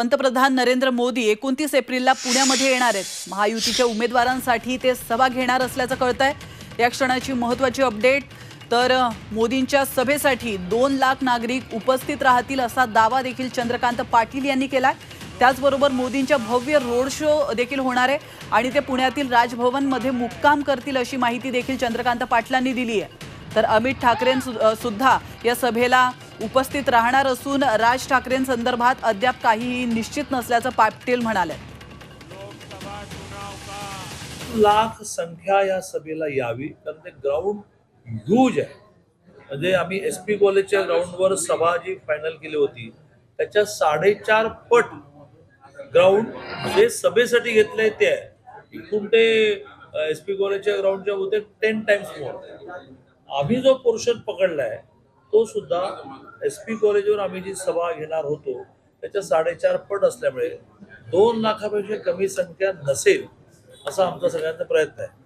पंतप्रधान नरेंद्र मोदी एकोणतीस एप्रिलला पुण्यामध्ये येणार आहेत. महायुतीच्या उमेदवारांसाठी ते सभा घेणार असल्याचं कळत आहे या क्षणाची महत्वाची अपडेट. तर मोदींच्या सभेसाठी दोन लाख नागरिक उपस्थित राहतील असा दावा देखील चंद्रकांत पाटील यांनी केला त्याचबरोबर मोदींच्या भव्य रोड शो देखील होणार आहे आणि ते पुण्यातील राजभवनमध्ये मुक्काम करतील अशी माहिती देखील चंद्रकांत पाटलांनी दिली आहे तर अमित ठाकरे सुद्धा या सभेला उपस्थित राहणार असून राज ठाकरेंसंदर्भात अद्याप काहीही निश्चित नसल्याचं पाटील म्हणाले. लाख संख्या या सभेला यावी कारण ते ग्राउंड ह्यूज आहे. म्हणजे आम्ही एस पी कॉलेजच्या ग्राउंडवर सभा जी फायनल केली होती त्याच्या साडेचार पट ग्राउंड जे सभेसाठी घेतलंय ते आहे. इथून ते एस पी कॉलेजच्या ग्राउंडच्या होते टेन टाइम्स मोर आम्ही जो पोर्शन पकडलाय तो सुद्धा एस पी कॉलेजवर आम्ही जी सभा घेणार होतो त्याच्या साडेचार पट असल्यामुळे दोन लाखापेक्षा कमी संख्या नसेल असा आमचा सगळ्यांचा प्रयत्न आहे.